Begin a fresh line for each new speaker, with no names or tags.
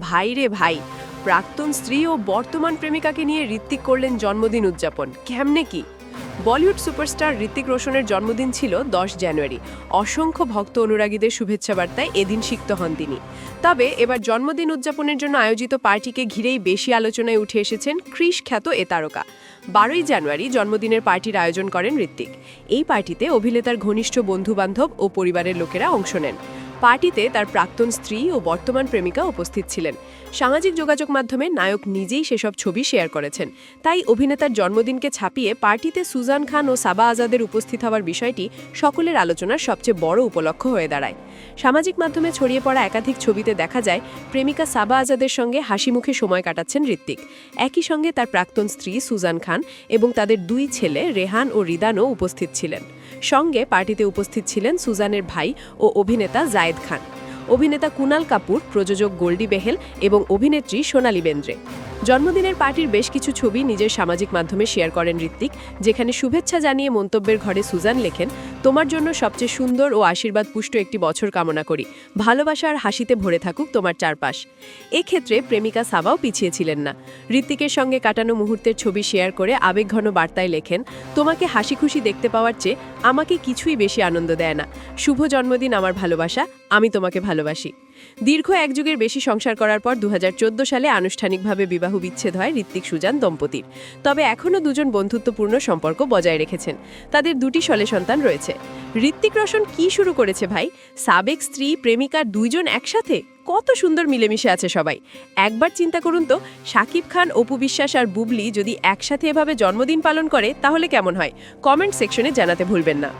ভাই রে ভাই, প্রাক্তন স্ত্রী ও বর্তমান প্রেমিকাকে নিয়ে ঋত্বিক করলেন জন্মদিন উদযাপন। কেমনে কি? বলিউড সুপারস্টার ঋত্বিক রোশনের জন্মদিন ছিল দশ জানুয়ারি। অসংখ্য ভক্ত অনুরাগীদের শুভেচ্ছা বার্তায় এদিন সিক্ত হন তিনি। তবে এবার জন্মদিন উদযাপনের জন্য আয়োজিত পার্টিকে ঘিরেই বেশি আলোচনায় উঠে এসেছেন ক্রিশ খ্যাত এ তারকা। বারোই জানুয়ারি জন্মদিনের পার্টির আয়োজন করেন ঋত্বিক এই পার্টিতে অভিনেতার ঘনিষ্ঠ বন্ধুবান্ধব ও পরিবারের লোকেরা অংশ নেন। পার্টিতে তার প্রাক্তন স্ত্রী ও বর্তমান প্রেমিকা উপস্থিত ছিলেন। সামাজিক যোগাযোগ মাধ্যমে নায়ক নিজেই সেসব ছবি শেয়ার করেছেন। তাই অভিনেতার জন্মদিনকে ছাপিয়ে পার্টিতে সুজান খান ও সাবা আজাদের উপস্থিত হওয়ার বিষয়টি সকলের আলোচনার সবচেয়ে বড় উপলক্ষ হয়ে দাঁড়ায়। সামাজিক মাধ্যমে ছড়িয়ে পড়া একাধিক ছবিতে দেখা যায়, প্রেমিকা সাবা আজাদের সঙ্গে হাসি মুখে সময় কাটাচ্ছেন ঋত্বিক। একই সঙ্গে তার প্রাক্তন স্ত্রী সুজান খান এবং তাদের দুই ছেলে রেহান ও রিদানও উপস্থিত ছিলেন। সঙ্গে পার্টিতে উপস্থিত ছিলেন সুজানের ভাই ও অভিনেতা জায়েদ খান। অভিনেতা কুনাল কাপুর, প্রযোজক গোল্ডি বেহেল এবং অভিনেত্রী সোনালী বেন্দ্রে। জন্মদিনের পার্টির বেশ কিছু ছবি নিজের সামাজিক মাধ্যমে শেয়ার করেন ঋত্বিক, যেখানে শুভেচ্ছা জানিয়ে মন্তব্যের ঘরে সুজান লেখেন, তোমার জন্য সবচেয়ে সুন্দর ও আশীর্বাদ পুষ্ট একটি বছর কামনা করি। ভালোবাসা আর হাসিতে ভরে থাকুক তোমার চারপাশ। এক্ষেত্রে প্রেমিকা সাবাও পিছিয়ে ছিলেন না। ঋত্বিকের সঙ্গে কাটানো মুহূর্তের ছবি শেয়ার করে আবেগঘন বার্তায় লেখেন, তোমাকে হাসি খুশি দেখতে পাওয়ার চেয়ে আমাকে কিছুই বেশি আনন্দ দেয় না। শুভ জন্মদিন আমার ভালোবাসা, আমি তোমাকে ভালোবাসি। দীর্ঘ এক যুগের বেশি সংসার করার পর দু হাজার চোদ্দ সালে আনুষ্ঠানিকভাবে বিবাহ বিচ্ছেদ হয় ঋত্বিক সুজান দম্পতির। তবে এখনও দুজন বন্ধুত্বপূর্ণ সম্পর্ক বজায় রেখেছেন। তাদের দুটি সলে সন্তান রয়েছে। ঋত্বিক রোশন কি শুরু করেছে ভাই? সাবেক স্ত্রী প্রেমিকার দুইজন একসাথে? কত সুন্দর মিলেমিশে আছে সবাই। একবার চিন্তা করুন তো শাকিব খান, অপু বিশ্বাস আর বুবলি যদি একসাথে এভাবে জন্মদিন পালন করে, তাহলে কেমন হয়? কমেন্ট সেকশনে জানাতে ভুলবেন না।